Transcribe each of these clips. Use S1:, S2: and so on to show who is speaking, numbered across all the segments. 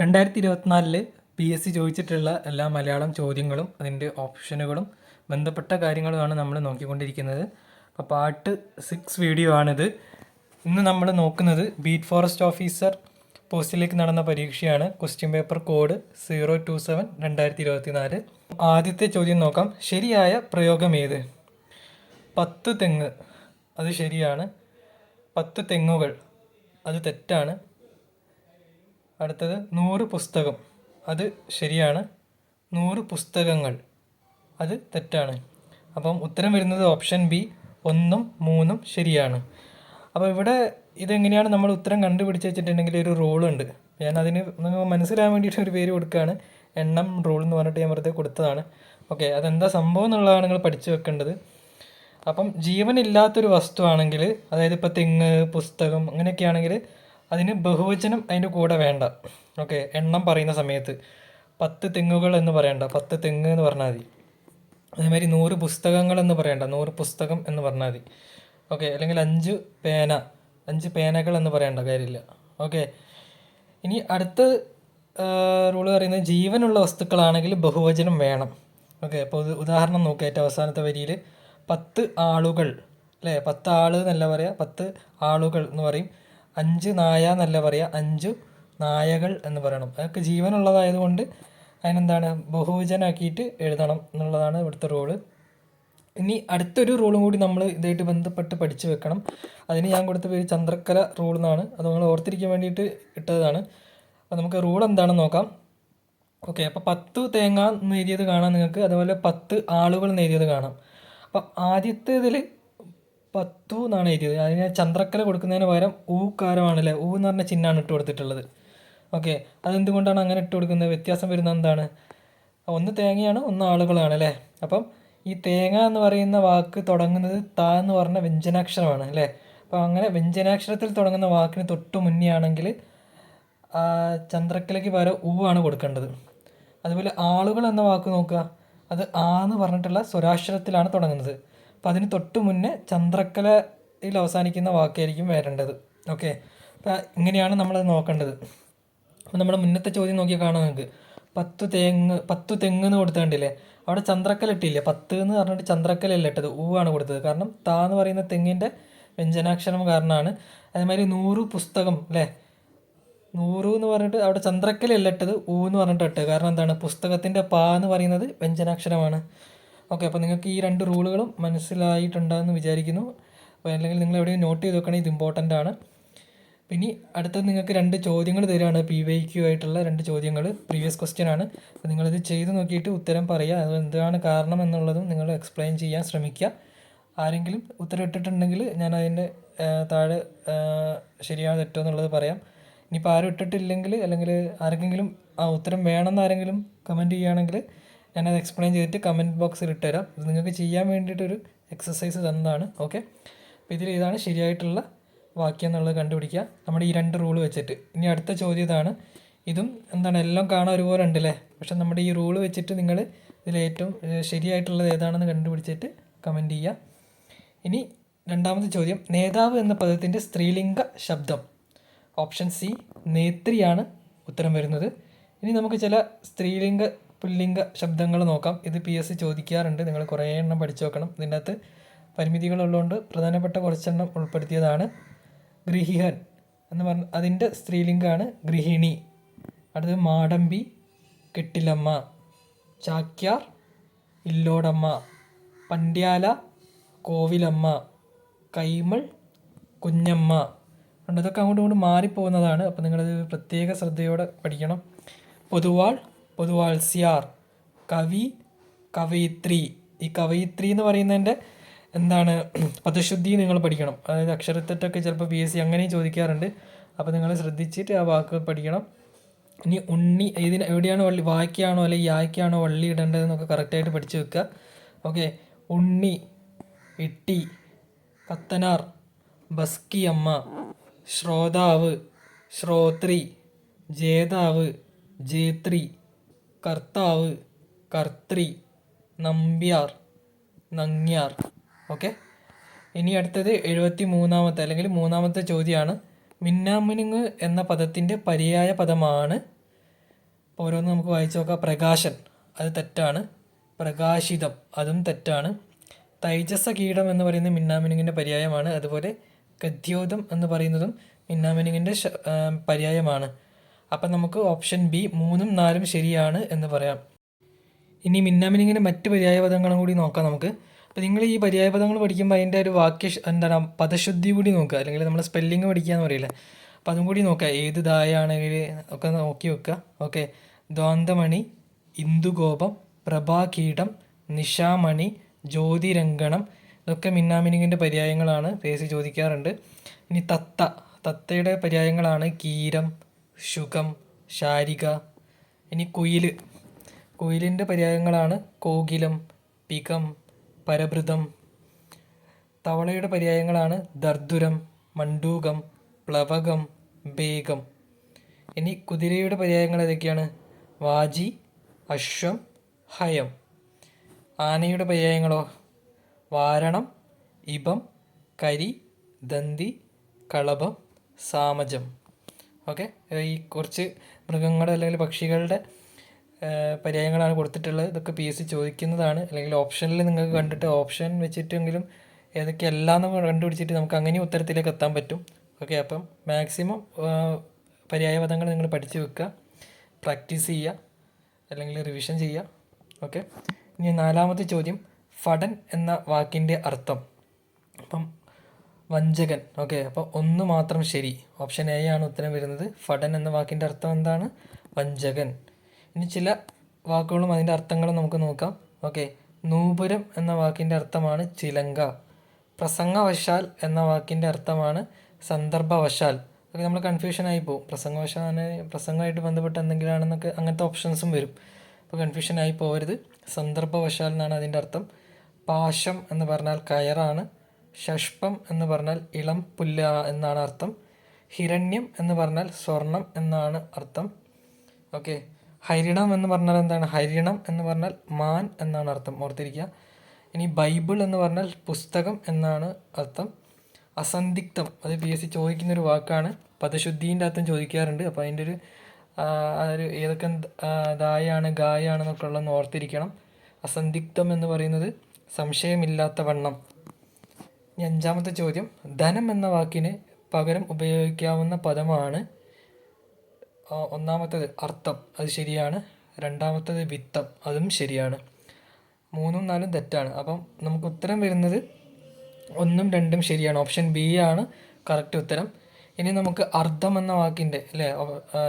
S1: രണ്ടായിരത്തി ഇരുപത്തിനാലില് P S C ചോദിച്ചിട്ടുള്ള എല്ലാ മലയാളം ചോദ്യങ്ങളും അതിൻ്റെ ഓപ്ഷനുകളും ബന്ധപ്പെട്ട കാര്യങ്ങളുമാണ് നമ്മൾ നോക്കിക്കൊണ്ടിരിക്കുന്നത് അപ്പോൾ പാർട്ട് സിക്സ് വീഡിയോ ആണിത് ഇന്ന് നമ്മൾ നോക്കുന്നത് ബീറ്റ് ഫോറസ്റ്റ് ഓഫീസർ പോസ്റ്റിലേക്ക് നടന്ന പരീക്ഷയാണ് question paper code zero two seven രണ്ടായിരത്തി ഇരുപത്തി നാല് ആദ്യത്തെ ചോദ്യം നോക്കാം ശരിയായ പ്രയോഗം ഏത് പത്ത് തെങ്ങ് അത് ശരിയാണ് പത്ത് തെങ്ങുകൾ അത് തെറ്റാണ് അടുത്തത് നൂറ് പുസ്തകം അത് ശരിയാണ് നൂറ് പുസ്തകങ്ങൾ അത് തെറ്റാണ് അപ്പം ഉത്തരം വരുന്നത് ഓപ്ഷൻ ബി ഒന്നും മൂന്നും ശരിയാണ് അപ്പോൾ ഇവിടെ ഇതെങ്ങനെയാണ് നമ്മൾ ഉത്തരം കണ്ടുപിടിച്ച് വെച്ചിട്ടുണ്ടെങ്കിൽ ഒരു റോളുണ്ട് ഞാൻ അതിന് മനസ്സിലാൻ വേണ്ടിയിട്ട് ഒരു പേര് കൊടുക്കുകയാണ് എണ്ണം റോൾ എന്ന് പറഞ്ഞിട്ട് ഞാൻ വെറുതെ കൊടുത്തതാണ് ഓക്കെ അതെന്താ സംഭവം എന്നുള്ളതാണ് നിങ്ങൾ പഠിച്ചു വെക്കേണ്ടത് അപ്പം ജീവനില്ലാത്തൊരു വസ്തുവാണെങ്കിൽ അതായത് ഇപ്പോൾ തെങ്ങ് പുസ്തകം അങ്ങനെയൊക്കെ ആണെങ്കിൽ അതിന് ബഹുവചനം അതിൻ്റെ കൂടെ വേണ്ട ഓക്കെ എണ്ണം പറയുന്ന സമയത്ത് പത്ത് തെങ്ങുകൾ എന്ന് പറയണ്ട പത്ത് തെങ്ങ് എന്ന് പറഞ്ഞാൽ മതി അതേമാതിരി നൂറ് പുസ്തകങ്ങൾ എന്ന് പറയണ്ട നൂറ് പുസ്തകം എന്ന് പറഞ്ഞാൽ മതി ഓക്കെ അല്ലെങ്കിൽ അഞ്ച് പേന അഞ്ച് പേനകൾ എന്ന് പറയേണ്ട കാര്യമില്ല ഓക്കെ ഇനി അടുത്ത റൂള് പറയുന്നത് ജീവനുള്ള വസ്തുക്കളാണെങ്കിൽ ബഹുവചനം വേണം ഓക്കെ അപ്പോൾ ഉദാഹരണം നോക്കുക ഏറ്റവും അവസാനത്തെ വരിയിൽ പത്ത് ആളുകൾ അല്ലേ പത്ത് ആൾ എന്നല്ല പറയുക പത്ത് ആളുകൾ എന്ന് പറയും അഞ്ച് നായ എന്നല്ല പറയുക അഞ്ചു നായകൾ എന്ന് പറയണം അതൊക്കെ ജീവനുള്ളതായതുകൊണ്ട് അതിനെന്താണ് ബഹുവചനാക്കിയിട്ട് എഴുതണം എന്നുള്ളതാണ് ഇവിടുത്തെ റൂള് ഇനി അടുത്തൊരു റൂളും കൂടി നമ്മൾ ഇതായിട്ട് ബന്ധപ്പെട്ട് പഠിച്ചു വെക്കണം അതിന് ഞാൻ കൊടുത്ത പേര് ചന്ദ്രക്കല റൂൾ എന്നാണ് അത് നമ്മൾ ഓർത്തിരിക്കാൻ വേണ്ടിയിട്ട് ഇട്ടതാണ് അപ്പോൾ നമുക്ക് റൂൾ എന്താണെന്ന് നോക്കാം ഓക്കെ അപ്പോൾ പത്ത് തേങ്ങ നേരിയത് കാണാം നിങ്ങൾക്ക് അതുപോലെ പത്ത് ആളുകൾ നേരിയത് കാണാം അപ്പോൾ ആദ്യത്തേതിൽ പത്തു എന്നാണ് എഴുതിയത് അതിന് ചന്ദ്രക്കല കൊടുക്കുന്നതിന് പകരം ഊക്കാരമാണല്ലേ ഊ എന്ന് പറഞ്ഞ ചിഹ്നമാണ് ഇട്ട് കൊടുത്തിട്ടുള്ളത് ഓക്കെ അതെന്തുകൊണ്ടാണ് അങ്ങനെ ഇട്ട് കൊടുക്കുന്നത് വ്യത്യാസം വരുന്നത് എന്താണ് ഒന്ന് തേങ്ങയാണ് ഒന്ന് ആളുകളാണ് അല്ലേ അപ്പം ഈ തേങ്ങ എന്ന് പറയുന്ന വാക്ക് തുടങ്ങുന്നത് താ എന്ന് പറഞ്ഞ വ്യഞ്ജനാക്ഷരമാണ് അല്ലേ അപ്പോൾ അങ്ങനെ വ്യഞ്ജനാക്ഷരത്തിൽ തുടങ്ങുന്ന വാക്കിന് തൊട്ട് മുന്നേ ആണെങ്കിൽ ചന്ദ്രക്കലയ്ക്ക് പകരം ഊ ആണ് കൊടുക്കേണ്ടത് അതുപോലെ ആളുകൾ എന്ന വാക്ക് നോക്കുക അത് ആ എന്ന് പറഞ്ഞിട്ടുള്ള സ്വരാക്ഷരത്തിലാണ് തുടങ്ങുന്നത് അപ്പം അതിന് തൊട്ട് മുന്നേ ചന്ദ്രക്കലയിൽ അവസാനിക്കുന്ന വാക്കായിരിക്കും വരേണ്ടത് ഓക്കെ അപ്പം ഇങ്ങനെയാണ് നമ്മളത് നോക്കേണ്ടത് അപ്പം നമ്മുടെ മുന്നത്തെ ചോദ്യം നോക്കി കാണാം നിങ്ങൾക്ക് പത്ത് തേങ്ങ് പത്ത് തെങ്ങ് എന്ന് കൊടുത്തേണ്ടില്ലേ അവിടെ ചന്ദ്രക്കല ഇട്ടില്ലേ പത്ത് എന്ന് പറഞ്ഞിട്ട് ചന്ദ്രക്കലല്ല ഇട്ടത് ഊ ആണ് കൊടുത്തത് കാരണം താ എന്ന് പറയുന്ന തെങ്ങിൻ്റെ വ്യഞ്ജനാക്ഷരം കാരണമാണ് അതേമാതിരി നൂറ് പുസ്തകം അല്ലേ നൂറ് എന്ന് പറഞ്ഞിട്ട് അവിടെ ചന്ദ്രക്കലല്ല ഇട്ടത് ഊ എന്ന് പറഞ്ഞിട്ട് ഇട്ടത് കാരണം എന്താണ് പുസ്തകത്തിൻ്റെ പാ എന്ന് പറയുന്നത് വ്യഞ്ജനാക്ഷരമാണ് ഓക്കെ അപ്പോൾ നിങ്ങൾക്ക് ഈ രണ്ട് റൂളുകളും മനസ്സിലായിട്ടുണ്ടെന്ന് വിചാരിക്കുന്നു അല്ലെങ്കിൽ നിങ്ങൾ എവിടെയും നോട്ട് ചെയ്ത് വെക്കണേ ഇത് ഇമ്പോർട്ടൻ്റ് ആണ് പിന്നെ അടുത്തത് നിങ്ങൾക്ക് രണ്ട് ചോദ്യങ്ങൾ തരികയാണ് പി വൈ ക്യു ആയിട്ടുള്ള രണ്ട് ചോദ്യങ്ങൾ പ്രീവിയസ് ക്വസ്റ്റ്യൻ ആണ് അപ്പോൾ നിങ്ങളിത് ചെയ്ത് നോക്കിയിട്ട് ഉത്തരം പറയുക അത് എന്താണ് കാരണം എന്നുള്ളതും നിങ്ങൾ എക്സ്പ്ലെയിൻ ചെയ്യാൻ ശ്രമിക്കുക ആരെങ്കിലും ഉത്തരം ഇട്ടിട്ടുണ്ടെങ്കിൽ ഞാൻ അതിൻ്റെ താഴെ ശരിയാണ് തെറ്റോ എന്നുള്ളത് പറയാം ഇനിയിപ്പോൾ ആരും ഇട്ടിട്ടില്ലെങ്കിൽ അല്ലെങ്കിൽ ആർക്കെങ്കിലും ആ ഉത്തരം വേണമെന്ന് ആരെങ്കിലും കമൻറ്റ് ചെയ്യുകയാണെങ്കിൽ ഞാനത് എക്സ്പ്ലെയിൻ ചെയ്തിട്ട് കമൻറ്റ് ബോക്സിൽ ഇട്ടുതരാം ഇത് നിങ്ങൾക്ക് ചെയ്യാൻ വേണ്ടിയിട്ടൊരു എക്സസൈസ് തന്നതാണ് ഓക്കെ അപ്പോൾ ഇതിൽ ഇതാണ് ശരിയായിട്ടുള്ള വാക്യം എന്നുള്ളത് കണ്ടുപിടിക്കുക നമ്മുടെ ഈ രണ്ട് റൂൾ വെച്ചിട്ട് ഇനി അടുത്ത ചോദ്യം ഇതാണ് ഇതും എന്താണ് എല്ലാം കാണാൻ ഒരുപോലെ ഉണ്ടല്ലേ പക്ഷേ നമ്മുടെ ഈ റൂൾ വെച്ചിട്ട് നിങ്ങൾ ഇതിൽ ഏറ്റവും ശരിയായിട്ടുള്ളത് ഏതാണെന്ന് കണ്ടുപിടിച്ചിട്ട് കമൻറ്റ് ചെയ്യുക ഇനി രണ്ടാമത്തെ ചോദ്യം നേതാവ് എന്ന പദത്തിൻ്റെ സ്ത്രീലിംഗ ശബ്ദം ഓപ്ഷൻ സി നേത്രിയാണ് ഉത്തരം വരുന്നത് ഇനി നമുക്ക് ചില സ്ത്രീലിംഗ പുല്ലിംഗ ശബ്ദങ്ങൾ നോക്കാം ഇത് പി എസ് സി ചോദിക്കാറുണ്ട് നിങ്ങൾ കുറേ എണ്ണം പഠിച്ചു നോക്കണം ഇതിൻ്റെ അകത്ത് പരിമിതികളുള്ളതുകൊണ്ട് പ്രധാനപ്പെട്ട കുറച്ചെണ്ണം ഉൾപ്പെടുത്തിയതാണ് ഗൃഹിഹൻ എന്ന് പറഞ്ഞ അതിൻ്റെ സ്ത്രീലിംഗമാണ് ഗൃഹിണി അടുത്തത് മാടമ്പി കെട്ടിലമ്മ ചാക്യാർ ഇല്ലോടമ്മ പണ്ട്യാല കോവിലമ്മ കൈമൾ കുഞ്ഞമ്മ അതുകൊണ്ട് ഇതൊക്കെ അങ്ങോട്ടും ഇങ്ങോട്ട് മാറിപ്പോകുന്നതാണ് അപ്പോൾ നിങ്ങളത് പ്രത്യേക ശ്രദ്ധയോടെ പഠിക്കണം പൊതുവാൾ പൊതുവാൾസിയാർ കവി കവയിത്രി ഈ കവയിത്രി എന്ന് പറയുന്നതിൻ്റെ എന്താണ് പദശുദ്ധി നിങ്ങൾ പഠിക്കണം അതായത് അക്ഷരത്തെറ്റൊക്കെ ചിലപ്പോൾ പി എസ് സി അങ്ങനെയും ചോദിക്കാറുണ്ട് അപ്പോൾ നിങ്ങൾ ശ്രദ്ധിച്ചിട്ട് ആ വാക്ക് പഠിക്കണം ഇനി ഉണ്ണി ഇതിന് എവിടെയാണ് വള്ളി വായിക്കാണോ അല്ലെങ്കിൽ യായ്ക്കാണോ വള്ളി ഇടേണ്ടതെന്നൊക്കെ കറക്റ്റായിട്ട് പഠിച്ചു വെക്കുക ഓക്കെ ഉണ്ണി ഇട്ടി കത്തനാർ ബസ്കിയമ്മ ശ്രോതാവ് ശ്രോത്രി ജേതാവ് ജേത്രി കർത്താവ് കർത്തൃ നമ്പ്യാർ നങ്ങ്യാർ ഓക്കെ ഇനി അടുത്തത് എഴുപത്തി മൂന്നാമത്തെ അല്ലെങ്കിൽ മൂന്നാമത്തെ ചോദ്യമാണ് മിന്നാമിനുങ്ങ് എന്ന പദത്തിൻ്റെ പര്യായ പദമാണ് ഓരോന്ന് നമുക്ക് വായിച്ചു നോക്കാം പ്രകാശൻ അത് തെറ്റാണ് പ്രകാശിതം അതും തെറ്റാണ് തൈജസ കീടം എന്ന് പറയുന്ന മിന്നാമിനുങ്ങിൻ്റെ പര്യായമാണ് അതുപോലെ ഗദ്യോതം എന്ന് പറയുന്നതും മിന്നാമിനുങ്ങിൻ്റെ പര്യായമാണ് അപ്പം നമുക്ക് ഓപ്ഷൻ ബി മൂന്നും നാലും ശരിയാണ് എന്ന് പറയാം ഇനി മിന്നാമിനിങ്ങിൻ്റെ മറ്റ് പര്യായപദങ്ങളും കൂടി നോക്കാം നമുക്ക് അപ്പോൾ നിങ്ങൾ ഈ പര്യായപദങ്ങൾ പഠിക്കുമ്പോൾ അതിൻ്റെ ഒരു വാക്യ എന്താണ് പദശുദ്ധി കൂടി നോക്കുക അല്ലെങ്കിൽ നമ്മൾ സ്പെല്ലിങ് പഠിക്കുക എന്ന് അപ്പോൾ അതും കൂടി നോക്കുക ഏത് ദായാണെങ്കിൽ ഒക്കെ നോക്കി വെക്കുക ഓക്കെ ദ്വാന്തമണി ഇന്ദുഗോപം പ്രഭാകീടം നിശാമണി ജ്യോതിരംഗണം ഇതൊക്കെ മിന്നാമിനിങ്ങിൻ്റെ പര്യായങ്ങളാണ് പേസ് ചോദിക്കാറുണ്ട് ഇനി തത്ത തത്തയുടെ പര്യായങ്ങളാണ് കീരം ശുഖം ശാരിക ഇനി കുയിൽ കുയിലിൻ്റെ പര്യായങ്ങളാണ് കോകിലം പികം പരഭൃതം തവളയുടെ പര്യായങ്ങളാണ് ദർദുരം മണ്ടൂകം പ്ലവകം ബേഗം ഇനി കുതിരയുടെ പര്യായങ്ങൾ ഏതൊക്കെയാണ് വാജി അശ്വം ഹയം ആനയുടെ പര്യായങ്ങളോ വാരണം ഇപം കരി ദന്തി കളഭം സാമജം ഓക്കെ ഈ കുറച്ച് മൃഗങ്ങളുടെ അല്ലെങ്കിൽ പക്ഷികളുടെ പര്യായങ്ങളാണ് കൊടുത്തിട്ടുള്ളത് ഇതൊക്കെ പി എസ് സി ചോദിക്കുന്നതാണ് അല്ലെങ്കിൽ ഓപ്ഷനിൽ നിങ്ങൾക്ക് കണ്ടിട്ട് ഓപ്ഷൻ വെച്ചിട്ടെങ്കിലും ഏതൊക്കെ കണ്ടുപിടിച്ചിട്ട് നമുക്ക് അങ്ങനെ ഉത്തരത്തിലേക്ക് എത്താൻ പറ്റും ഓക്കെ അപ്പം മാക്സിമം പര്യായ പദങ്ങൾ നിങ്ങൾ പഠിച്ചു വെക്കുക പ്രാക്ടീസ് ചെയ്യുക അല്ലെങ്കിൽ റിവിഷൻ ചെയ്യുക ഓക്കെ ഇനി നാലാമത്തെ ചോദ്യം ഫടൻ എന്ന വാക്കിൻ്റെ അർത്ഥം അപ്പം വഞ്ചകൻ ഓക്കെ അപ്പോൾ ഒന്ന് മാത്രം ശരി ഓപ്ഷൻ എ ആണ് ഉത്തരം വരുന്നത് ഫടൻ എന്ന വാക്കിൻ്റെ അർത്ഥം എന്താണ് വഞ്ചകൻ ഇനി ചില വാക്കുകളും അതിൻ്റെ അർത്ഥങ്ങളും നമുക്ക് നോക്കാം ഓക്കെ നൂപുരം എന്ന വാക്കിൻ്റെ അർത്ഥമാണ് ചിലങ്ക പ്രസംഗവശാൽ എന്ന വാക്കിൻ്റെ അർത്ഥമാണ് സന്ദർഭവശാൽ ഓക്കെ നമ്മൾ ആയി പോകും പ്രസംഗവശാൽ പ്രസംഗമായിട്ട് ബന്ധപ്പെട്ട് എന്തെങ്കിലും ആണെന്നൊക്കെ അങ്ങനത്തെ ഓപ്ഷൻസും വരും അപ്പോൾ ആയി പോകരുത് സന്ദർഭവശാൽ എന്നാണ് അതിൻ്റെ അർത്ഥം പാശം എന്ന് പറഞ്ഞാൽ കയറാണ് ഷഷ്പം എന്ന് പറഞ്ഞാൽ ഇളം പുല്ല എന്നാണ് അർത്ഥം ഹിരണ്യം എന്ന് പറഞ്ഞാൽ സ്വർണം എന്നാണ് അർത്ഥം ഓക്കെ ഹരിണം എന്ന് പറഞ്ഞാൽ എന്താണ് ഹരിണം എന്ന് പറഞ്ഞാൽ മാൻ എന്നാണ് അർത്ഥം ഓർത്തിരിക്കുക ഇനി ബൈബിൾ എന്ന് പറഞ്ഞാൽ പുസ്തകം എന്നാണ് അർത്ഥം അസന്ധിഗ്ധം അത് പി എസ് സി ചോദിക്കുന്നൊരു വാക്കാണ് പദശുദ്ധീൻ്റെ അർത്ഥം ചോദിക്കാറുണ്ട് അപ്പോൾ അതിൻ്റെ ഒരു ഒരു ഏതൊക്കെ ദായാണ് ഗായാണ് എന്നൊക്കെ ഉള്ളതെന്ന് ഓർത്തിരിക്കണം അസന്ധിഗ്ധം എന്ന് പറയുന്നത് സംശയമില്ലാത്ത വണ്ണം ഇനി അഞ്ചാമത്തെ ചോദ്യം ധനം എന്ന വാക്കിന് പകരം ഉപയോഗിക്കാവുന്ന പദമാണ് ഒന്നാമത്തത് അർത്ഥം അത് ശരിയാണ് രണ്ടാമത്തത് വിത്തം അതും ശരിയാണ് മൂന്നും നാലും തെറ്റാണ് അപ്പം നമുക്ക് ഉത്തരം വരുന്നത് ഒന്നും രണ്ടും ശരിയാണ് ഓപ്ഷൻ ബി ആണ് കറക്റ്റ് ഉത്തരം ഇനി നമുക്ക് അർദ്ധം എന്ന വാക്കിൻ്റെ അല്ലേ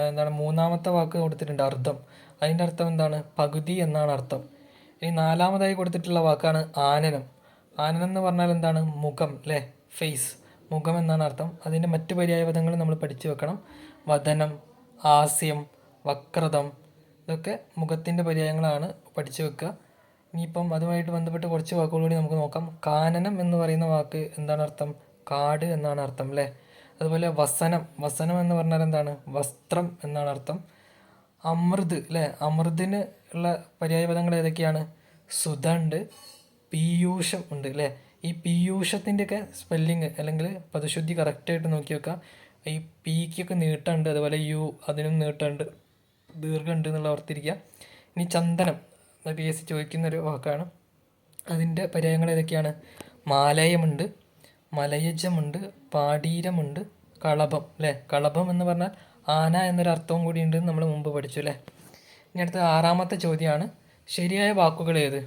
S1: എന്താണ് മൂന്നാമത്തെ വാക്ക് കൊടുത്തിട്ടുണ്ട് അർദ്ധം അതിൻ്റെ അർത്ഥം എന്താണ് പകുതി എന്നാണ് അർത്ഥം ഇനി നാലാമതായി കൊടുത്തിട്ടുള്ള വാക്കാണ് ആനനം ആനൻ എന്ന് പറഞ്ഞാൽ എന്താണ് മുഖം അല്ലേ ഫേസ് മുഖം എന്നാണ് അർത്ഥം അതിൻ്റെ മറ്റു പദങ്ങൾ നമ്മൾ പഠിച്ചു വെക്കണം വദനം ആസ്യം വക്രതം ഇതൊക്കെ മുഖത്തിൻ്റെ പര്യായങ്ങളാണ് പഠിച്ചു വെക്കുക ഇനിയിപ്പം അതുമായിട്ട് ബന്ധപ്പെട്ട് കുറച്ച് വാക്കുകൾ കൂടി നമുക്ക് നോക്കാം കാനനം എന്ന് പറയുന്ന വാക്ക് എന്താണ് അർത്ഥം കാട് എന്നാണ് അർത്ഥം അല്ലേ അതുപോലെ വസനം വസനം എന്ന് പറഞ്ഞാൽ എന്താണ് വസ്ത്രം എന്നാണ് അർത്ഥം അമൃത് അല്ലേ അമൃതിന് ഉള്ള പര്യായപദങ്ങൾ ഏതൊക്കെയാണ് സുധ പീയൂഷം ഉണ്ട് അല്ലേ ഈ പീയൂഷത്തിൻ്റെയൊക്കെ സ്പെല്ലിങ് അല്ലെങ്കിൽ പദശുദ്ധി കറക്റ്റായിട്ട് നോക്കി വെക്കുക ഈ പീക്കൊക്കെ നീട്ടുണ്ട് അതുപോലെ യു അതിനും നീട്ടുണ്ട് ദീർഘമുണ്ട് എന്നുള്ള ഓർത്തിരിക്കുക ഇനി ചന്ദനം പി എസ് സി ഒരു വാക്കാണ് അതിൻ്റെ പര്യായങ്ങൾ ഏതൊക്കെയാണ് മാലയമുണ്ട് മലയജമുണ്ട് പാടീരമുണ്ട് കളഭം അല്ലേ കളഭം എന്ന് പറഞ്ഞാൽ ആന എന്നൊരു അർത്ഥവും കൂടി ഉണ്ട് നമ്മൾ മുമ്പ് പഠിച്ചു അല്ലേ ഇനി അടുത്ത ആറാമത്തെ ചോദ്യമാണ് ശരിയായ വാക്കുകൾ ഏത്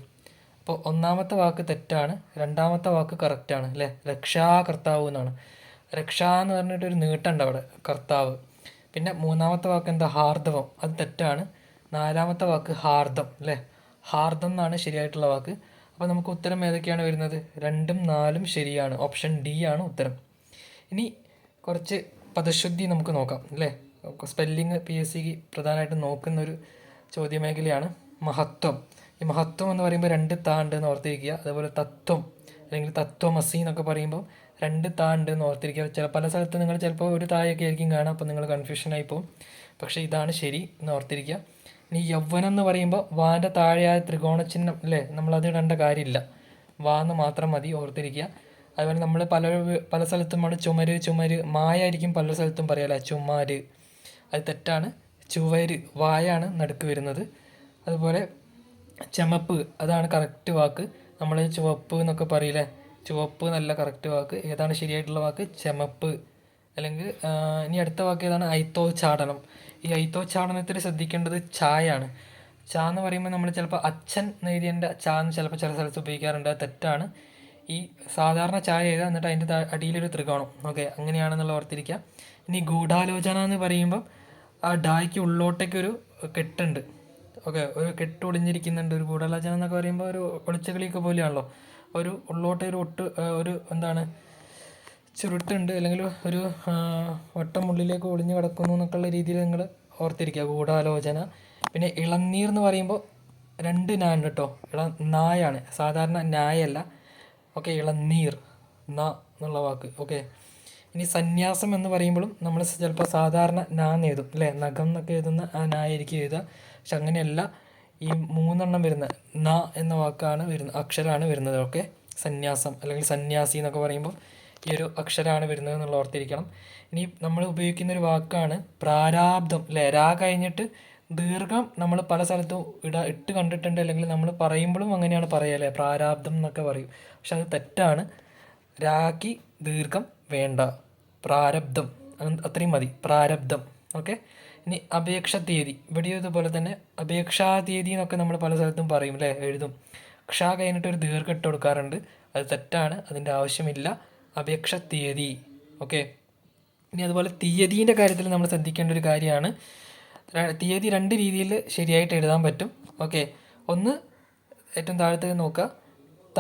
S1: അപ്പോൾ ഒന്നാമത്തെ വാക്ക് തെറ്റാണ് രണ്ടാമത്തെ വാക്ക് കറക്റ്റാണ് അല്ലേ രക്ഷാകർത്താവ് എന്നാണ് രക്ഷ എന്ന് പറഞ്ഞിട്ട് ഒരു നീട്ടുണ്ട് അവിടെ കർത്താവ് പിന്നെ മൂന്നാമത്തെ വാക്ക് എന്താ ഹാർദവം അത് തെറ്റാണ് നാലാമത്തെ വാക്ക് ഹാർദം അല്ലേ ഹാർദം എന്നാണ് ശരിയായിട്ടുള്ള വാക്ക് അപ്പോൾ നമുക്ക് ഉത്തരം ഏതൊക്കെയാണ് വരുന്നത് രണ്ടും നാലും ശരിയാണ് ഓപ്ഷൻ ഡി ആണ് ഉത്തരം ഇനി കുറച്ച് പദശുദ്ധി നമുക്ക് നോക്കാം അല്ലേ സ്പെല്ലിങ് പി എസ് സിക്ക് പ്രധാനമായിട്ടും ഒരു ചോദ്യമേഖലയാണ് മഹത്വം ഈ മഹത്വം എന്ന് പറയുമ്പോൾ രണ്ട് താണ്ട് എന്ന് ഓർത്തിരിക്കുക അതുപോലെ തത്വം അല്ലെങ്കിൽ തത്വമസി എന്നൊക്കെ പറയുമ്പോൾ രണ്ട് താണ്ട് എന്ന് ഓർത്തിരിക്കുക ചില പല സ്ഥലത്ത് നിങ്ങൾ ചിലപ്പോൾ ഒരു തായൊക്കെ ആയിരിക്കും കാണുക അപ്പോൾ നിങ്ങൾ കൺഫ്യൂഷനായി പോകും പക്ഷേ ഇതാണ് ശരി എന്ന് ഓർത്തിരിക്കുക ഇനി യൗവനം എന്ന് പറയുമ്പോൾ വാൻ്റെ താഴെയായ ത്രികോണ ചിഹ്നം അല്ലേ നമ്മളത് ഇടേണ്ട കാര്യമില്ല വാ എന്ന് മാത്രം മതി ഓർത്തിരിക്കുക അതുപോലെ നമ്മൾ പല പല സ്ഥലത്തും ആണ് ചുമര് ചുമര് മായായിരിക്കും പല സ്ഥലത്തും പറയാല ചുമാര് അത് തെറ്റാണ് ചുവര് വായാണ് നടുക്ക് വരുന്നത് അതുപോലെ ചമപ്പ് അതാണ് കറക്റ്റ് വാക്ക് നമ്മൾ ചുവപ്പ് എന്നൊക്കെ പറയില്ലേ ചുവപ്പ് നല്ല കറക്റ്റ് വാക്ക് ഏതാണ് ശരിയായിട്ടുള്ള വാക്ക് ചമപ്പ് അല്ലെങ്കിൽ ഇനി അടുത്ത വാക്ക് ഏതാണ് ഐത്തോ ചാടനം ഈ ഐത്തോ ചാടനത്തിൽ ശ്രദ്ധിക്കേണ്ടത് ചായയാണ് ച എന്ന് പറയുമ്പോൾ നമ്മൾ ചിലപ്പോൾ അച്ഛൻ എഴുതിയതിൻ്റെ ച എന്ന് ചിലപ്പോൾ ചില സ്ഥലത്ത് ഉപയോഗിക്കാറുണ്ട് തെറ്റാണ് ഈ സാധാരണ ചായ എഴുതുക എന്നിട്ട് അതിൻ്റെ അടിയിലൊരു ത്രികോണം ഓക്കെ അങ്ങനെയാണെന്നുള്ള ഓർത്തിരിക്കുക ഇനി ഗൂഢാലോചന എന്ന് പറയുമ്പം ആ ഡായ്ക്ക് ഉള്ളോട്ടേക്കൊരു കെട്ടുണ്ട് ഒക്കെ ഒരു കെട്ടൊളിഞ്ഞിരിക്കുന്നുണ്ട് ഒരു ഗൂഢാലോചന എന്നൊക്കെ പറയുമ്പോൾ ഒരു ഒളിച്ചകളിയൊക്കെ പോലെയാണല്ലോ ഒരു ഉള്ളോട്ട് ഒരു ഒട്ട് ഒരു എന്താണ് ചുരുട്ടുണ്ട് അല്ലെങ്കിൽ ഒരു ഉള്ളിലേക്ക് ഒളിഞ്ഞു കിടക്കുന്നു എന്നൊക്കെയുള്ള രീതിയിൽ നിങ്ങൾ ഓർത്തിരിക്കുക ഗൂഢാലോചന പിന്നെ ഇളനീർ എന്ന് പറയുമ്പോൾ രണ്ട് നാൻ കേട്ടോ ഇള നായാണ് സാധാരണ നായല്ല ഓക്കെ ഇളനീർ ന എന്നുള്ള വാക്ക് ഓക്കെ ഇനി സന്യാസം എന്ന് പറയുമ്പോഴും നമ്മൾ ചിലപ്പോൾ സാധാരണ നാന്ന് എഴുതും അല്ലേ നഖം എന്നൊക്കെ എഴുതുന്ന ആ നായായിരിക്കും എഴുതുക പക്ഷെ അങ്ങനെയല്ല ഈ മൂന്നെണ്ണം വരുന്ന ന എന്ന വാക്കാണ് വരുന്നത് അക്ഷരമാണ് വരുന്നത് ഓക്കെ സന്യാസം അല്ലെങ്കിൽ സന്യാസി എന്നൊക്കെ പറയുമ്പോൾ ഈ ഒരു അക്ഷരമാണ് വരുന്നത് എന്നുള്ള ഓർത്തിരിക്കണം ഇനി നമ്മൾ ഉപയോഗിക്കുന്ന ഒരു വാക്കാണ് പ്രാരാബ്ദം അല്ലേ രാ കഴിഞ്ഞിട്ട് ദീർഘം നമ്മൾ പല സ്ഥലത്തും ഇട ഇട്ട് കണ്ടിട്ടുണ്ട് അല്ലെങ്കിൽ നമ്മൾ പറയുമ്പോഴും അങ്ങനെയാണ് പറയുക അല്ലേ പ്രാരാബ്ദം എന്നൊക്കെ പറയും പക്ഷെ അത് തെറ്റാണ് രാക്കി ദീർഘം വേണ്ട പ്രാരബ്ധം അത്രയും മതി പ്രാരബ്ധം ഓക്കെ ഇനി അപേക്ഷ തീയതി ഇവിടെയും ഇതുപോലെ തന്നെ അപേക്ഷാ തീയതി എന്നൊക്കെ നമ്മൾ പല സ്ഥലത്തും പറയും അല്ലേ എഴുതും ക്ഷ കഴിഞ്ഞിട്ട് ഒരു ദീർഘ ഇട്ട് കൊടുക്കാറുണ്ട് അത് തെറ്റാണ് അതിൻ്റെ ആവശ്യമില്ല അപേക്ഷ തീയതി ഓക്കെ ഇനി അതുപോലെ തീയതിൻ്റെ കാര്യത്തിൽ നമ്മൾ ശ്രദ്ധിക്കേണ്ട ഒരു കാര്യമാണ് തീയതി രണ്ട് രീതിയിൽ ശരിയായിട്ട് എഴുതാൻ പറ്റും ഓക്കെ ഒന്ന് ഏറ്റവും താഴത്തേക്ക് നോക്കുക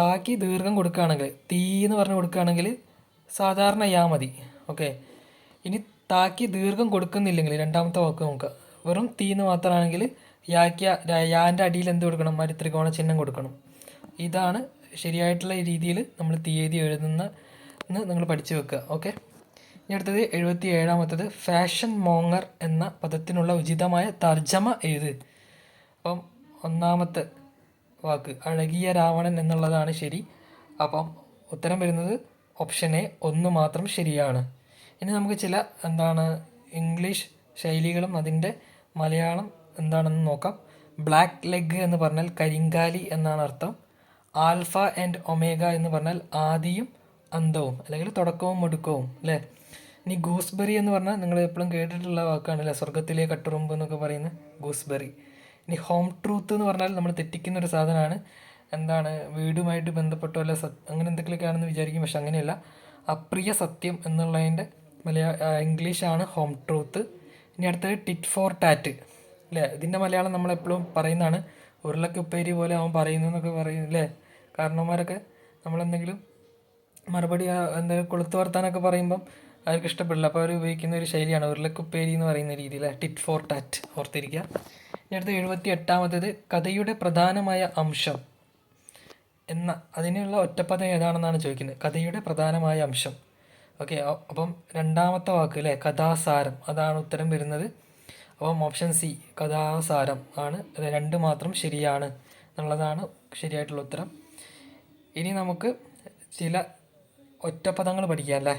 S1: താക്കി ദീർഘം കൊടുക്കുകയാണെങ്കിൽ തീ എന്ന് പറഞ്ഞ് കൊടുക്കുകയാണെങ്കിൽ സാധാരണ യാ മതി ഓക്കെ ഇനി താക്കി ദീർഘം കൊടുക്കുന്നില്ലെങ്കിൽ രണ്ടാമത്തെ വാക്ക് നോക്കുക വെറും തീ എന്ന് മാത്രമാണെങ്കിൽ യാക്കിയ യാൻ്റെ അടിയിൽ എന്ത് കൊടുക്കണം മാതിരി ത്രികോണ ചിഹ്നം കൊടുക്കണം ഇതാണ് ശരിയായിട്ടുള്ള രീതിയിൽ നമ്മൾ തീയതി എഴുതുന്ന നിങ്ങൾ പഠിച്ചു വെക്കുക ഓക്കെ ഇനി അടുത്തത് എഴുപത്തി ഏഴാമത്തത് ഫാഷൻ മോങ്ങർ എന്ന പദത്തിനുള്ള ഉചിതമായ തർജ്ജമ ഏത് അപ്പം ഒന്നാമത്തെ വാക്ക് അഴകിയ രാവണൻ എന്നുള്ളതാണ് ശരി അപ്പം ഉത്തരം വരുന്നത് ഓപ്ഷൻ എ ഒന്ന് മാത്രം ശരിയാണ് ഇനി നമുക്ക് ചില എന്താണ് ഇംഗ്ലീഷ് ശൈലികളും അതിൻ്റെ മലയാളം എന്താണെന്ന് നോക്കാം ബ്ലാക്ക് ലെഗ് എന്ന് പറഞ്ഞാൽ കരിങ്കാലി എന്നാണ് അർത്ഥം ആൽഫ ആൻഡ് ഒമേഗ എന്ന് പറഞ്ഞാൽ ആദിയും അന്തവും അല്ലെങ്കിൽ തുടക്കവും മുടുക്കവും അല്ലേ ഇനി ഗൂസ്ബെറി എന്ന് പറഞ്ഞാൽ നിങ്ങൾ എപ്പോഴും കേട്ടിട്ടുള്ള വാക്കാണ് അല്ലേ സ്വർഗത്തിലെ കട്ടുറുമ്പ് എന്നൊക്കെ പറയുന്ന ഗൂസ്ബെറി ഇനി ഹോം ട്രൂത്ത് എന്ന് പറഞ്ഞാൽ നമ്മൾ തെറ്റിക്കുന്ന ഒരു സാധനമാണ് എന്താണ് വീടുമായിട്ട് ബന്ധപ്പെട്ടോ അല്ല സത് അങ്ങനെ എന്തെങ്കിലുമൊക്കെ ആണെന്ന് വിചാരിക്കും പക്ഷെ അങ്ങനെയല്ല അപ്രിയ സത്യം എന്നുള്ളതിൻ്റെ മലയാള ഇംഗ്ലീഷാണ് ഹോം ട്രൂത്ത് ഇനി അടുത്തത് ടിറ്റ് ഫോർ ടാറ്റ് അല്ലേ ഇതിൻ്റെ മലയാളം നമ്മളെപ്പോഴും പറയുന്നതാണ് ഉപ്പേരി പോലെ അവൻ പറയുന്നു എന്നൊക്കെ പറയും അല്ലേ കാരണവന്മാരൊക്കെ നമ്മളെന്തെങ്കിലും മറുപടി എന്തെങ്കിലും കൊളുത്തു വർത്താനൊക്കെ പറയുമ്പം അവർക്ക് ഇഷ്ടപ്പെടില്ല അപ്പോൾ അവർ ഉപയോഗിക്കുന്ന ഒരു ശൈലിയാണ് ഉരുളക്കുപ്പേരി എന്ന് പറയുന്ന രീതിയിൽ ടിറ്റ് ഫോർ ടാറ്റ് ഓർത്തിരിക്കുക ഇനി അടുത്ത എഴുപത്തി എട്ടാമത്തേത് കഥയുടെ പ്രധാനമായ അംശം എന്ന അതിനുള്ള ഒറ്റപ്പദം ഏതാണെന്നാണ് ചോദിക്കുന്നത് കഥയുടെ പ്രധാനമായ അംശം ഓക്കെ അപ്പം രണ്ടാമത്തെ വാക്ക് അല്ലേ കഥാസാരം അതാണ് ഉത്തരം വരുന്നത് അപ്പം ഓപ്ഷൻ സി കഥാസാരം ആണ് രണ്ട് മാത്രം ശരിയാണ് എന്നുള്ളതാണ് ശരിയായിട്ടുള്ള ഉത്തരം ഇനി നമുക്ക് ചില ഒറ്റപ്പദങ്ങൾ പഠിക്കാം അല്ലേ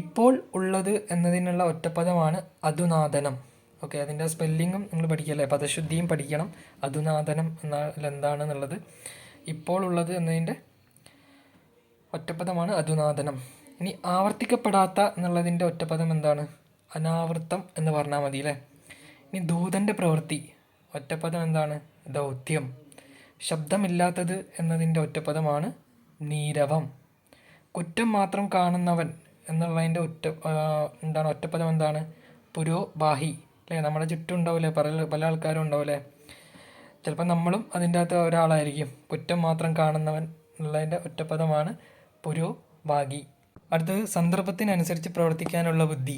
S1: ഇപ്പോൾ ഉള്ളത് എന്നതിനുള്ള ഒറ്റപ്പദമാണ് അതുനാദനം ഓക്കെ അതിൻ്റെ സ്പെല്ലിങ്ങും നിങ്ങൾ പഠിക്കല്ലേ പദശുദ്ധിയും പഠിക്കണം അതുനാദനം എന്നാൽ എന്താണെന്നുള്ളത് ഇപ്പോൾ ഉള്ളത് എന്നതിൻ്റെ ഒറ്റപ്പദമാണ് അതുനാദനം ഇനി ആവർത്തിക്കപ്പെടാത്ത എന്നുള്ളതിൻ്റെ ഒറ്റപദം എന്താണ് അനാവൃത്തം എന്ന് പറഞ്ഞാൽ മതി അല്ലേ ഇനി ദൂതൻ്റെ പ്രവൃത്തി ഒറ്റപ്പദം എന്താണ് ദൗത്യം ശബ്ദമില്ലാത്തത് എന്നതിൻ്റെ ഒറ്റപ്പദമാണ് നീരവം കുറ്റം മാത്രം കാണുന്നവൻ എന്നുള്ളതിൻ്റെ ഒറ്റ എന്താണ് ഒറ്റപ്പദം എന്താണ് പുരോബാഹി അല്ലേ നമ്മുടെ ചുറ്റും ഉണ്ടാവില്ലേ പല പല ആൾക്കാരും ഉണ്ടാവില്ലേ ചിലപ്പോൾ നമ്മളും അതിൻ്റെ അകത്ത് ഒരാളായിരിക്കും കുറ്റം മാത്രം കാണുന്നവൻ എന്നുള്ളതിൻ്റെ ഒറ്റപ്പദമാണ് പുരോഭാഗി അടുത്തത് സന്ദർഭത്തിനനുസരിച്ച് പ്രവർത്തിക്കാനുള്ള ബുദ്ധി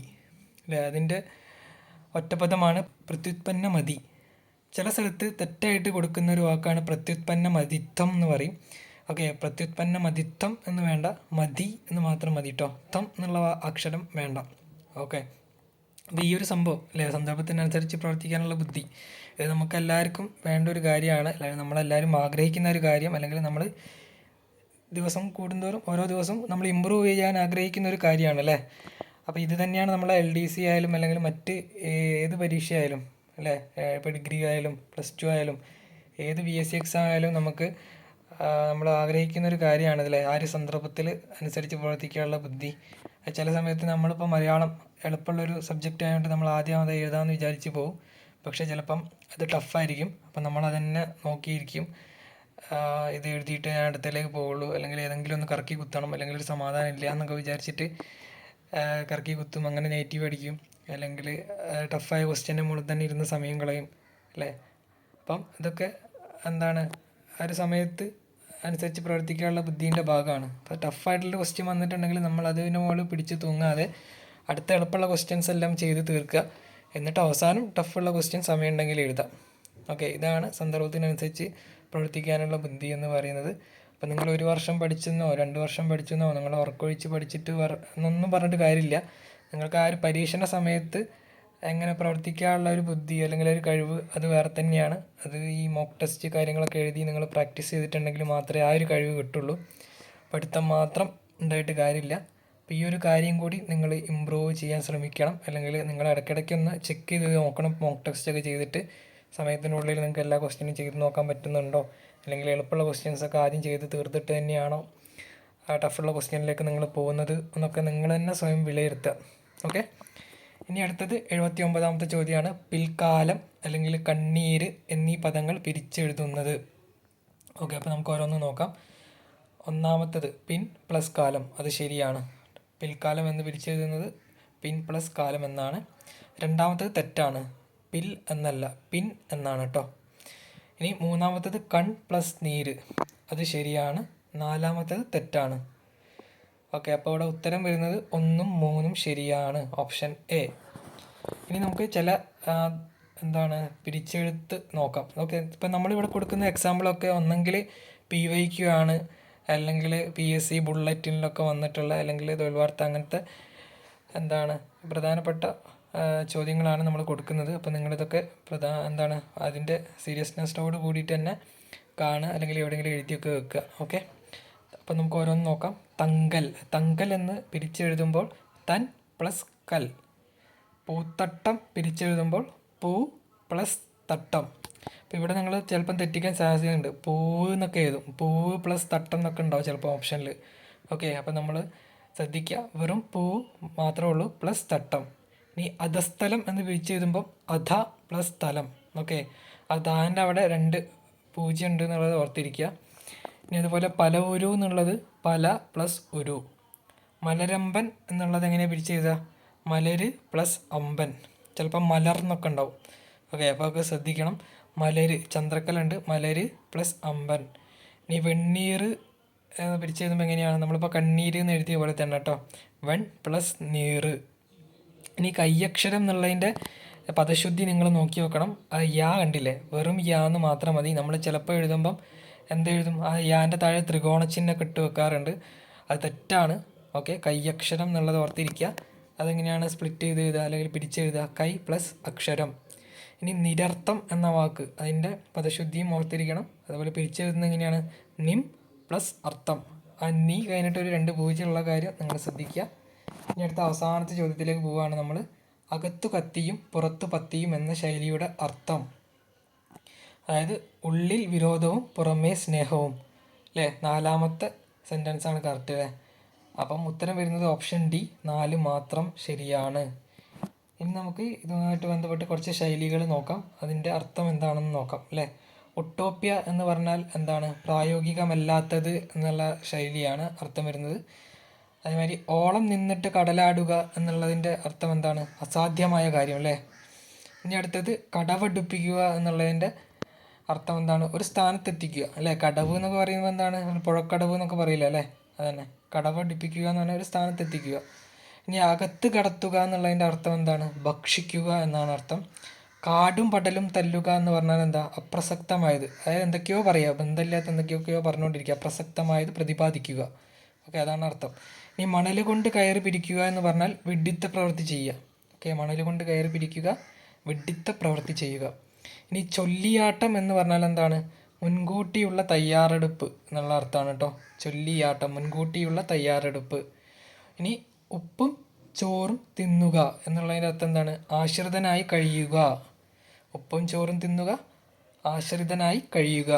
S1: അല്ലേ അതിൻ്റെ ഒറ്റപദമാണ് പ്രത്യുത്പന്ന മതി ചില സ്ഥലത്ത് തെറ്റായിട്ട് കൊടുക്കുന്ന ഒരു വാക്കാണ് പ്രത്യുത്പന്ന മതിത്വം എന്ന് പറയും ഓക്കെ പ്രത്യുത്പന്ന മതിത്വം എന്ന് വേണ്ട മതി എന്ന് മാത്രം മതി കേട്ടോ ത്വം എന്നുള്ള അക്ഷരം വേണ്ട ഓക്കെ അപ്പോൾ ഈ ഒരു സംഭവം അല്ലേ സന്ദർഭത്തിനനുസരിച്ച് പ്രവർത്തിക്കാനുള്ള ബുദ്ധി ഇത് നമുക്കെല്ലാവർക്കും വേണ്ട ഒരു കാര്യമാണ് അല്ലെങ്കിൽ നമ്മളെല്ലാവരും ആഗ്രഹിക്കുന്ന ഒരു കാര്യം അല്ലെങ്കിൽ നമ്മൾ ദിവസം കൂടുന്തോറും ഓരോ ദിവസവും നമ്മൾ ഇമ്പ്രൂവ് ചെയ്യാൻ ആഗ്രഹിക്കുന്ന ഒരു കാര്യമാണ് അല്ലേ അപ്പോൾ ഇത് തന്നെയാണ് നമ്മളെ എൽ ഡി സി ആയാലും അല്ലെങ്കിൽ മറ്റ് ഏത് പരീക്ഷയായാലും അല്ലേ ഇപ്പോൾ ഡിഗ്രി ആയാലും പ്ലസ് ടു ആയാലും ഏത് ബി എസ് സി എക്സാം ആയാലും നമുക്ക് നമ്മൾ ആഗ്രഹിക്കുന്ന ഒരു കാര്യമാണ് അല്ലേ ആ ഒരു സന്ദർഭത്തിൽ അനുസരിച്ച് പ്രവർത്തിക്കാനുള്ള ബുദ്ധി ചില സമയത്ത് നമ്മളിപ്പോൾ മലയാളം എളുപ്പമുള്ളൊരു സബ്ജക്റ്റ് ആയതുകൊണ്ട് നമ്മൾ ആദ്യം അത് എഴുതാമെന്ന് വിചാരിച്ച് പോകും പക്ഷേ ചിലപ്പം അത് ടഫായിരിക്കും അപ്പം നമ്മൾ അതന്നെ നോക്കിയിരിക്കും ഇത് എഴുതിയിട്ട് ഞാൻ അടുത്തതിലേക്ക് പോകുള്ളൂ അല്ലെങ്കിൽ ഏതെങ്കിലും ഒന്ന് കറക്കി കുത്തണം അല്ലെങ്കിൽ ഒരു സമാധാനം ഇല്ല എന്നൊക്കെ വിചാരിച്ചിട്ട് കറക്കി കുത്തും അങ്ങനെ നെഗറ്റീവ് അടിക്കും അല്ലെങ്കിൽ ടഫായ ക്വസ്റ്റ്യൻ്റെ മുകളിൽ തന്നെ ഇരുന്ന് സമയം കളയും അല്ലേ അപ്പം ഇതൊക്കെ എന്താണ് ആ ഒരു സമയത്ത് അനുസരിച്ച് പ്രവർത്തിക്കാനുള്ള ബുദ്ധിൻ്റെ ഭാഗമാണ് അപ്പോൾ ടഫായിട്ടുള്ള ക്വസ്റ്റ്യൻ വന്നിട്ടുണ്ടെങ്കിൽ നമ്മൾ അതിൻ്റെ മുകളിൽ പിടിച്ച് തൂങ്ങാതെ അടുത്ത എളുപ്പമുള്ള ക്വസ്റ്റ്യൻസ് എല്ലാം ചെയ്ത് തീർക്കുക എന്നിട്ട് അവസാനം ടഫുള്ള ക്വസ്റ്റ്യൻ സമയമുണ്ടെങ്കിൽ എഴുതാം ഓക്കെ ഇതാണ് സന്ദർഭത്തിനനുസരിച്ച് പ്രവർത്തിക്കാനുള്ള ബുദ്ധി എന്ന് പറയുന്നത് അപ്പം നിങ്ങൾ ഒരു വർഷം പഠിച്ചെന്നോ രണ്ട് വർഷം പഠിച്ചെന്നോ നിങ്ങൾ ഉറക്കൊഴിച്ച് പഠിച്ചിട്ട് വർ എന്നൊന്നും പറഞ്ഞിട്ട് കാര്യമില്ല നിങ്ങൾക്ക് ആ ഒരു പരീക്ഷണ സമയത്ത് എങ്ങനെ പ്രവർത്തിക്കാനുള്ള ഒരു ബുദ്ധി അല്ലെങ്കിൽ ഒരു കഴിവ് അത് വേറെ തന്നെയാണ് അത് ഈ മോക്ക് ടെസ്റ്റ് കാര്യങ്ങളൊക്കെ എഴുതി നിങ്ങൾ പ്രാക്ടീസ് ചെയ്തിട്ടുണ്ടെങ്കിൽ മാത്രമേ ആ ഒരു കഴിവ് കിട്ടുള്ളൂ പഠിത്തം മാത്രം ഉണ്ടായിട്ട് കാര്യമില്ല അപ്പോൾ ഈ ഒരു കാര്യം കൂടി നിങ്ങൾ ഇമ്പ്രൂവ് ചെയ്യാൻ ശ്രമിക്കണം അല്ലെങ്കിൽ നിങ്ങൾ ഇടയ്ക്കിടയ്ക്ക് ഒന്ന് ചെക്ക് ചെയ്ത് നോക്കണം മോക്ക് ടെസ്റ്റ് ഒക്കെ ചെയ്തിട്ട് സമയത്തിനുള്ളിൽ നിങ്ങൾക്ക് എല്ലാ ക്വസ്റ്റ്യനും ചെയ്ത് നോക്കാൻ പറ്റുന്നുണ്ടോ അല്ലെങ്കിൽ എളുപ്പമുള്ള ഒക്കെ ആദ്യം ചെയ്ത് തീർത്തിട്ട് തന്നെയാണോ ടഫുള്ള ക്വസ്റ്റ്യനിലേക്ക് നിങ്ങൾ പോകുന്നത് എന്നൊക്കെ നിങ്ങൾ തന്നെ സ്വയം വിലയിരുത്തുക ഓക്കെ ഇനി അടുത്തത് എഴുപത്തി ഒമ്പതാമത്തെ ചോദ്യമാണ് പിൽക്കാലം അല്ലെങ്കിൽ കണ്ണീര് എന്നീ പദങ്ങൾ പിരിച്ചെഴുതുന്നത് ഓക്കെ അപ്പോൾ നമുക്ക് ഓരോന്ന് നോക്കാം ഒന്നാമത്തത് പിൻ പ്ലസ് കാലം അത് ശരിയാണ് പിൽക്കാലം എന്ന് പിരിച്ചെഴുതുന്നത് പിൻ പ്ലസ് കാലം എന്നാണ് രണ്ടാമത്തത് തെറ്റാണ് പിൽ എന്നല്ല പിൻ എന്നാണ് കേട്ടോ ഇനി മൂന്നാമത്തത് കൺ പ്ലസ് നീര് അത് ശരിയാണ് നാലാമത്തത് തെറ്റാണ് ഓക്കെ അപ്പോൾ ഇവിടെ ഉത്തരം വരുന്നത് ഒന്നും മൂന്നും ശരിയാണ് ഓപ്ഷൻ എ ഇനി നമുക്ക് ചില എന്താണ് പിരിച്ചെടുത്ത് നോക്കാം ഓക്കെ ഇപ്പം നമ്മളിവിടെ കൊടുക്കുന്ന എക്സാമ്പിളൊക്കെ ഒന്നെങ്കിൽ പി വൈ ക്യു ആണ് അല്ലെങ്കിൽ പി എസ് സി ബുള്ളറ്റിനിലൊക്കെ വന്നിട്ടുള്ള അല്ലെങ്കിൽ തൊഴിൽ വാർത്ത അങ്ങനത്തെ എന്താണ് പ്രധാനപ്പെട്ട ചോദ്യങ്ങളാണ് നമ്മൾ കൊടുക്കുന്നത് അപ്പോൾ നിങ്ങളിതൊക്കെ പ്രധാ എന്താണ് അതിൻ്റെ സീരിയസ്നെസ്സോട് കൂടിയിട്ട് തന്നെ കാണുക അല്ലെങ്കിൽ എവിടെയെങ്കിലും എഴുതിയൊക്കെ വെക്കുക ഓക്കെ അപ്പോൾ നമുക്ക് ഓരോന്ന് നോക്കാം തങ്കൽ തങ്കൽ എന്ന് പിരിച്ചെഴുതുമ്പോൾ തൻ പ്ലസ് കൽ പൂത്തട്ടം പിരിച്ചെഴുതുമ്പോൾ പൂ പ്ലസ് തട്ടം അപ്പോൾ ഇവിടെ നിങ്ങൾ ചിലപ്പം തെറ്റിക്കാൻ സാധ്യതയുണ്ട് പൂവ് എന്നൊക്കെ എഴുതും പൂവ് പ്ലസ് തട്ടം എന്നൊക്കെ ഉണ്ടാവും ചിലപ്പോൾ ഓപ്ഷനിൽ ഓക്കെ അപ്പോൾ നമ്മൾ ശ്രദ്ധിക്കുക വെറും പൂ മാത്രമേ ഉള്ളൂ പ്ലസ് തട്ടം ഇനി അധസ്ഥലം എന്ന് വിളിച്ച് എഴുതുമ്പം അധ പ്ലസ് സ്ഥലം ഓക്കെ അധാൻ്റെ അവിടെ രണ്ട് പൂജ്യം ഉണ്ട് എന്നുള്ളത് ഓർത്തിരിക്കുക ഇനി അതുപോലെ പല ഒരു എന്നുള്ളത് പല പ്ലസ് ഒരു മലരമ്പൻ എന്നുള്ളത് എങ്ങനെ പിരിച്ച് എഴുതുക മലര് പ്ലസ് അമ്പൻ ചിലപ്പോൾ മലർ എന്നൊക്കെ ഉണ്ടാവും ഓക്കെ അപ്പോൾ ഒക്കെ ശ്രദ്ധിക്കണം മലര് ചന്ദ്രക്കലുണ്ട് മലര് പ്ലസ് അമ്പൻ ഇനി വെണ്ണീർ പിരിച്ച് എഴുതുമ്പോൾ എങ്ങനെയാണ് നമ്മളിപ്പോൾ കണ്ണീര് എന്ന് എഴുതിയ പോലെ തന്നെ കേട്ടോ വെൺ പ്ലസ് നീറ് ഇനി കയ്യക്ഷരം എന്നുള്ളതിൻ്റെ പദശുദ്ധി നിങ്ങൾ നോക്കി വെക്കണം ആ യാ കണ്ടില്ലേ വെറും യാ എന്ന് മാത്രം മതി നമ്മൾ ചിലപ്പോൾ എഴുതുമ്പം എന്തെഴുതും ആ യാൻ്റെ താഴെ ത്രികോണച്ചിഹ്നമൊക്കെ ഇട്ട് വെക്കാറുണ്ട് അത് തെറ്റാണ് ഓക്കെ കയ്യക്ഷരം എന്നുള്ളത് ഓർത്തിരിക്കുക അതെങ്ങനെയാണ് സ്പ്ലിറ്റ് ചെയ്ത് എഴുതുക അല്ലെങ്കിൽ പിടിച്ചെഴുതുക കൈ പ്ലസ് അക്ഷരം ഇനി നിരർത്ഥം എന്ന വാക്ക് അതിൻ്റെ പദശുദ്ധിയും ഓർത്തിരിക്കണം അതുപോലെ പിരിച്ചെഴുതുന്നത് എങ്ങനെയാണ് നിം പ്ലസ് അർത്ഥം ആ നീ കഴിഞ്ഞിട്ട് ഒരു രണ്ട് പൂജ്യമുള്ള കാര്യം നിങ്ങൾ ശ്രദ്ധിക്കുക ഇനി അടുത്ത അവസാനത്തെ ചോദ്യത്തിലേക്ക് പോവുകയാണ് നമ്മൾ അകത്തു കത്തിയും പുറത്തു പത്തിയും എന്ന ശൈലിയുടെ അർത്ഥം അതായത് ഉള്ളിൽ വിരോധവും പുറമേ സ്നേഹവും അല്ലേ നാലാമത്തെ സെൻറ്റൻസാണ് കറക്റ്റ് അല്ലേ അപ്പം ഉത്തരം വരുന്നത് ഓപ്ഷൻ ഡി നാല് മാത്രം ശരിയാണ് ഇനി നമുക്ക് ഇതുമായിട്ട് ബന്ധപ്പെട്ട് കുറച്ച് ശൈലികൾ നോക്കാം അതിൻ്റെ അർത്ഥം എന്താണെന്ന് നോക്കാം അല്ലേ ഒട്ടോപ്യ എന്ന് പറഞ്ഞാൽ എന്താണ് പ്രായോഗികമല്ലാത്തത് എന്നുള്ള ശൈലിയാണ് അർത്ഥം വരുന്നത് അതേമാതിരി ഓളം നിന്നിട്ട് കടലാടുക എന്നുള്ളതിൻ്റെ അർത്ഥം എന്താണ് അസാധ്യമായ കാര്യം അല്ലേ ഇനി അടുത്തത് കടവടുപ്പിക്കുക എന്നുള്ളതിൻ്റെ അർത്ഥം എന്താണ് ഒരു സ്ഥാനത്തെത്തിക്കുക അല്ലേ കടവ് എന്നൊക്കെ പറയുമ്പോൾ എന്താണ് പുഴക്കടവ് എന്നൊക്കെ പറയില്ല അല്ലേ അതന്നെ കടവടുപ്പിക്കുക എന്ന് പറഞ്ഞാൽ ഒരു സ്ഥാനത്തെത്തിക്കുക ഇനി അകത്ത് കടത്തുക എന്നുള്ളതിൻ്റെ അർത്ഥം എന്താണ് ഭക്ഷിക്കുക എന്നാണ് അർത്ഥം കാടും പടലും തല്ലുക എന്ന് പറഞ്ഞാൽ എന്താ അപ്രസക്തമായത് അതായത് എന്തൊക്കെയോ പറയുക ബന്ധമില്ലാത്ത എന്തൊക്കെയൊക്കെയോ പറഞ്ഞുകൊണ്ടിരിക്കുക അപ്രസക്തമായത് പ്രതിപാദിക്കുക ഓക്കെ അതാണ് അർത്ഥം ഈ മണൽ കൊണ്ട് കയറ് പിരിക്കുക എന്ന് പറഞ്ഞാൽ വിഡിത്ത പ്രവൃത്തി ചെയ്യുക ഓക്കെ മണൽ കൊണ്ട് കയറ് പിരിക്കുക വിഡിത്ത പ്രവൃത്തി ചെയ്യുക ഇനി ചൊല്ലിയാട്ടം എന്ന് പറഞ്ഞാൽ എന്താണ് മുൻകൂട്ടിയുള്ള തയ്യാറെടുപ്പ് എന്നുള്ള അർത്ഥമാണ് കേട്ടോ ചൊല്ലിയാട്ടം മുൻകൂട്ടിയുള്ള തയ്യാറെടുപ്പ് ഇനി ഉപ്പും ചോറും തിന്നുക എന്നുള്ളതിൻ്റെ അർത്ഥം എന്താണ് ആശ്രിതനായി കഴിയുക ഉപ്പും ചോറും തിന്നുക ആശ്രിതനായി കഴിയുക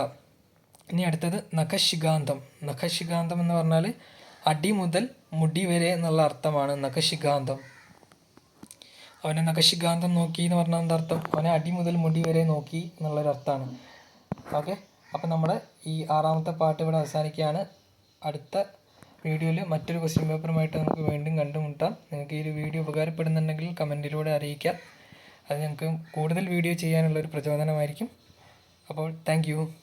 S1: ഇനി അടുത്തത് നഖശികാന്തം നഖശികാന്തം എന്ന് പറഞ്ഞാൽ അടി മുതൽ മുടി വരെ എന്നുള്ള അർത്ഥമാണ് നഖശിഖാന്തം അവനെ നഖശിഖാന്തം നോക്കി എന്ന് പറഞ്ഞാൽ എന്താ അർത്ഥം അവനെ അടി മുതൽ മുടി വരെ നോക്കി എന്നുള്ളൊരു അർത്ഥമാണ് ഓക്കെ അപ്പം നമ്മൾ ഈ ആറാമത്തെ പാട്ട് ഇവിടെ അവസാനിക്കുകയാണ് അടുത്ത വീഡിയോയിൽ മറ്റൊരു ക്വസ്റ്റ്യൻ പേപ്പറുമായിട്ട് നമുക്ക് വീണ്ടും കണ്ടുമുട്ടാം നിങ്ങൾക്ക് ഈ ഒരു വീഡിയോ ഉപകാരപ്പെടുന്നുണ്ടെങ്കിൽ കമൻറ്റിലൂടെ അറിയിക്കാം അത് ഞങ്ങൾക്ക് കൂടുതൽ വീഡിയോ ചെയ്യാനുള്ളൊരു ഒരു പ്രചോദനമായിരിക്കും അപ്പോൾ താങ്ക്